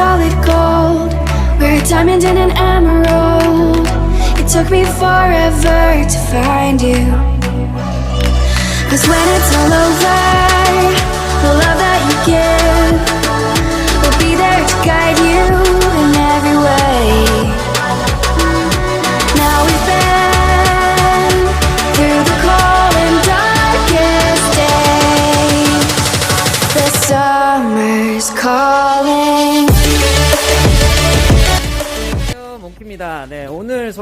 solid gold. We're a diamond and an emerald. Took me forever to find you. Cause when it's all over,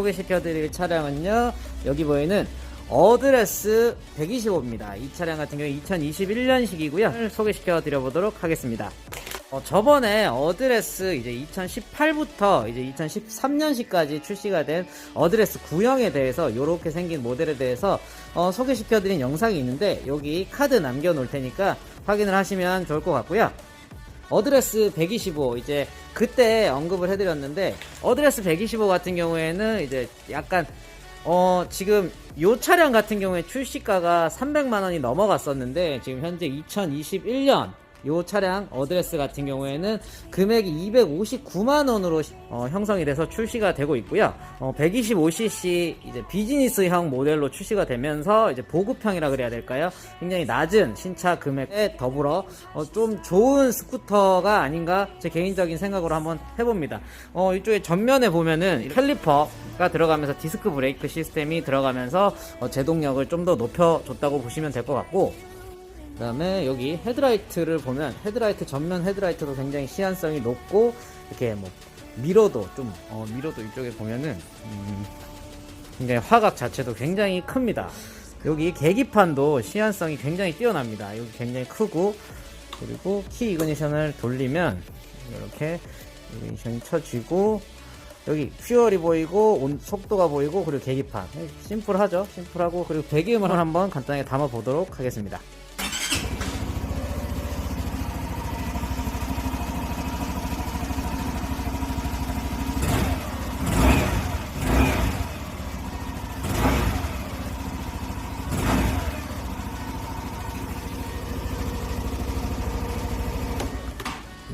소개시켜드릴 차량은요 여기 보이는 어드레스 125입니다. 이 차량 같은 경우 2021년식이고요. 소개시켜 드려보도록 하겠습니다. 어, 저번에 어드레스 이제 2018부터 이제 2013년식까지 출시가 된 어드레스 구형에 대해서 이렇게 생긴 모델에 대해서 어, 소개시켜드린 영상이 있는데 여기 카드 남겨놓을 테니까 확인을 하시면 좋을 것 같고요 어드레스 125 이제 그때 언급을 해드렸는데 어드레스 125 같은 경우에는 이제 약간 어 지금 요 차량 같은 경우에 출시가가 300만 원이 넘어갔었는데 지금 현재 2021년 요 차량 어드레스 같은 경우에는 금액이 259만 원으로 어, 형성이 돼서 출시가 되고 있고요. 어, 125cc 이제 비즈니스형 모델로 출시가 되면서 이제 보급형이라 그래야 될까요? 굉장히 낮은 신차 금액에 더불어 어, 좀 좋은 스쿠터가 아닌가 제 개인적인 생각으로 한번 해봅니다. 어, 이쪽에 전면에 보면은 캘리퍼가 들어가면서 디스크 브레이크 시스템이 들어가면서 어, 제동력을 좀 더 높여줬다고 보시면 될 것 같고 그 다음에 여기 헤드라이트를 보면 헤드라이트 전면 헤드라이트도 굉장히 시안성이 높고 이렇게 뭐 미러도 좀 어, 미러도 이쪽에 보면은 음, 굉장히 화각 자체도 굉장히 큽니다. 여기 계기판도 시안성이 굉장히 뛰어납니다. 여기 굉장히 크고 그리고 키 이그니션을 돌리면 이렇게 이그니션이 쳐지고 여기 퓨얼이 보이고 온- 속도가 보이고 그리고 계기판 심플하죠 심플하고 그리고 배기음을 한번 간단하게 담아 보도록 하겠습니다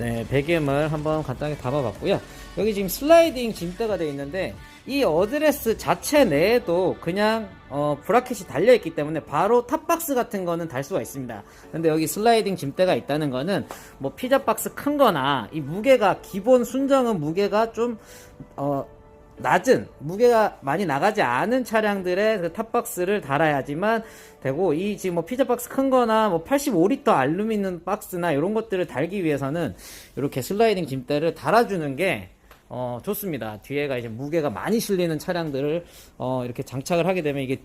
네, 배기음을 한번 간단하게 담아봤고요. 여기 지금 슬라이딩 짐대가 되어 있는데 이 어드레스 자체 내에도 그냥 어, 브라켓이 달려 있기 때문에 바로 탑박스 같은 거는 달 수가 있습니다. 근데 여기 슬라이딩 짐대가 있다는 거는 뭐 피자 박스 큰 거나 이 무게가 기본 순정은 무게가 좀 어, 낮은 무게가 많이 나가지 않은 차량들의 그 탑박스를 달아야지만 되고 이 지금 뭐 피자 박스 큰 거나 뭐 85리터 알루미늄 박스나 이런 것들을 달기 위해서는 이렇게 슬라이딩 짐대를 달아주는 게 어, 좋습니다. 뒤에가 이제 무게가 많이 실리는 차량들을 어, 이렇게 장착을 하게 되면 이게,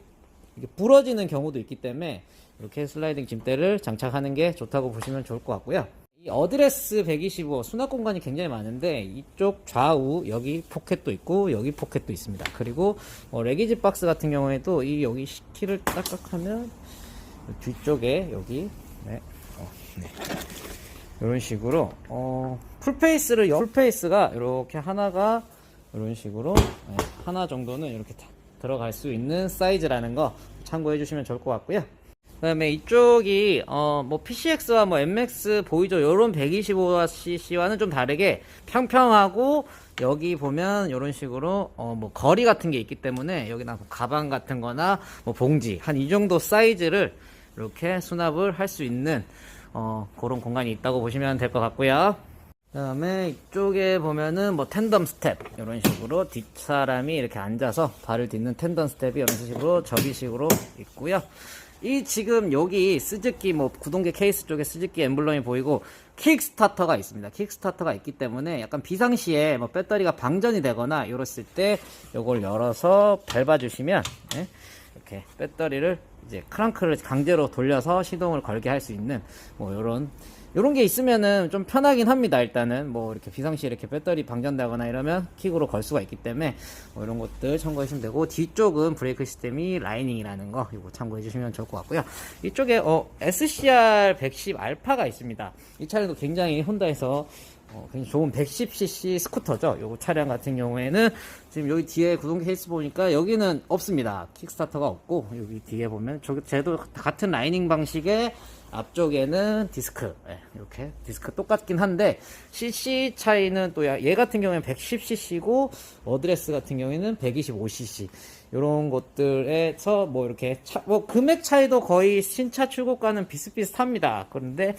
이게 부러지는 경우도 있기 때문에 이렇게 슬라이딩 짐대를 장착하는 게 좋다고 보시면 좋을 것 같고요. 이 어드레스 125 수납 공간이 굉장히 많은데 이쪽 좌우 여기 포켓도 있고 여기 포켓도 있습니다. 그리고 어, 레기지 박스 같은 경우에도 이 여기 키를 딱딱하면 뒤쪽에 여기 네, 어, 네. 이런 식으로 어, 풀페이스를 열- 풀페이스가 이렇게 하나가 이런 식으로 네, 하나 정도는 이렇게 다 들어갈 수 있는 사이즈라는 거 참고해 주시면 좋을 것 같고요. 그다음에 이쪽이 어 뭐 PCX와 뭐 MX 보이죠? 요런 125cc와는 좀 다르게 평평하고 여기 보면 이런 식으로 어 뭐 거리 같은 게 있기 때문에 여기나 뭐 가방 같은 거나 뭐 봉지 한 이 정도 사이즈를 이렇게 수납을 할 수 있는 어 그런 공간이 있다고 보시면 될 것 같고요. 그다음에 이쪽에 보면은 뭐 텐덤 스텝 이런 식으로 뒷사람이 이렇게 앉아서 발을 딛는 텐덤 스텝이 이런 식으로 접이식으로 있고요. 이 지금 여기 스즈키 뭐 구동계 케이스 쪽에 스즈키 엠블럼이 보이고 킥스타터가 있습니다. 킥스타터가 있기 때문에 약간 비상시에 뭐 배터리가 방전이 되거나 이랬을 때 이걸 열어서 밟아주시면 예, 이렇게 배터리를 이제 크랑크를 강제로 돌려서 시동을 걸게 할 수 있는 뭐 이런 이런 게 있으면은 좀 편하긴 합니다. 일단은 뭐 이렇게 비상시에 이렇게 배터리 방전되거나 이러면 킥으로 걸 수가 있기 때문에 뭐 이런 것들 참고하시면 되고 뒤쪽은 브레이크 시스템이 라이닝이라는 거 이거 참고해 주시면 좋을 것 같고요. 이쪽에 어, SCR 110 알파가 있습니다. 이 차량도 굉장히 혼다에서 어, 굉장히 좋은 110cc 스쿠터죠. 요 차량 같은 경우에는 지금 여기 뒤에 구동 케이스 보니까 여기는 없습니다. 킥스타터가 없고 여기 뒤에 보면 저 쟤도 같은 라이닝 방식의 앞쪽에는 디스크 예, 이렇게 디스크 똑같긴 한데 cc 차이는 또 얘 같은 경우에는 110cc고 어드레스 같은 경우에는 125cc 이런 것들에서 뭐 이렇게 차, 뭐 금액 차이도 거의 신차 출고가는 비슷비슷합니다. 그런데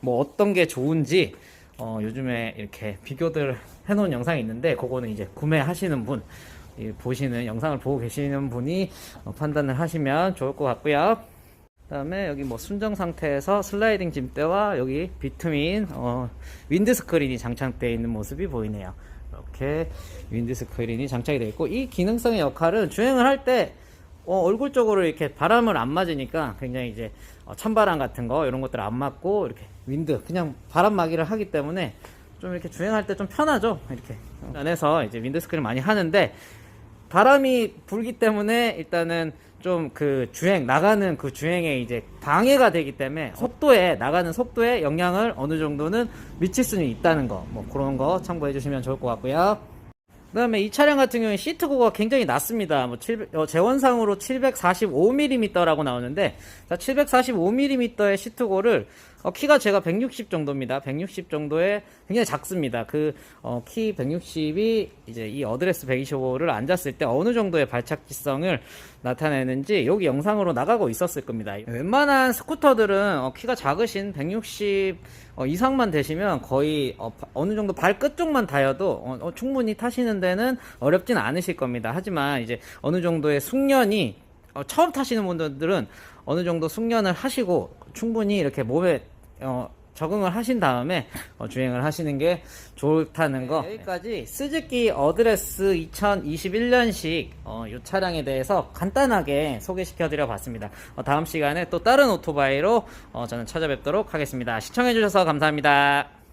뭐 어떤 게 좋은지 어, 요즘에 이렇게 비교들 해놓은 영상이 있는데 그거는 이제 구매하시는 분이 보시는 영상을 보고 계시는 분이 어, 판단을 하시면 좋을 것 같고요. 그 다음에 여기 뭐 순정 상태에서 슬라이딩 짐대와 여기 비트민 어, 윈드 스크린이 장착되어 있는 모습이 보이네요. 이렇게 윈드 스크린이 장착이 되어 있고 이 기능성의 역할은 주행을 할때 어, 얼굴 쪽으로 이렇게 바람을 안 맞으니까 굉장히 이제 어, 찬바람 같은 거 이런 것들 안 맞고 이렇게 윈드 그냥 바람 막이를 하기 때문에 좀 이렇게 주행할 때 좀 편하죠? 이렇게. 안에서 이제 윈드 스크린 많이 하는데 바람이 불기 때문에 일단은 좀 그 주행 나가는 그 주행에 이제 방해가 되기 때문에 속도에 나가는 속도에 영향을 어느 정도는 미칠 수는 있다는 거. 뭐 그런 거 참고해 주시면 좋을 것 같고요. 그 다음에 이 차량 같은 경우에 시트 고가 굉장히 낮습니다. 뭐 700, 어, 재원상으로 745mm라고 나오는데 자, 745mm의 시트고를 어, 키가 제가 160 정도입니다. 160 정도에 굉장히 작습니다. 그 어, 키 160이 이제 이 어드레스 125를 앉았을 때 어느 정도의 발착지성을 나타내는지 여기 영상으로 나가고 있었을 겁니다. 웬만한 스쿠터들은 어, 키가 작으신 160 어, 이상만 되시면 거의 어, 바- 어느 정도 발끝 쪽만 닿아도 어, 어, 충분히 타시는 데는 어렵진 않으실 겁니다. 하지만 이제 어느 정도의 숙련이 어, 처음 타시는 분들은 어느 정도 숙련을 하시고 충분히 이렇게 몸에 어, 적응을 하신 다음에 어, 주행을 하시는 게 좋다는 거. 여기까지 스즈키 어드레스 2021년식 어, 이 차량에 대해서 간단하게 소개시켜 드려 봤습니다. 어, 다음 시간에 또 다른 오토바이로 어, 저는 찾아뵙도록 하겠습니다. 시청해 주셔서 감사합니다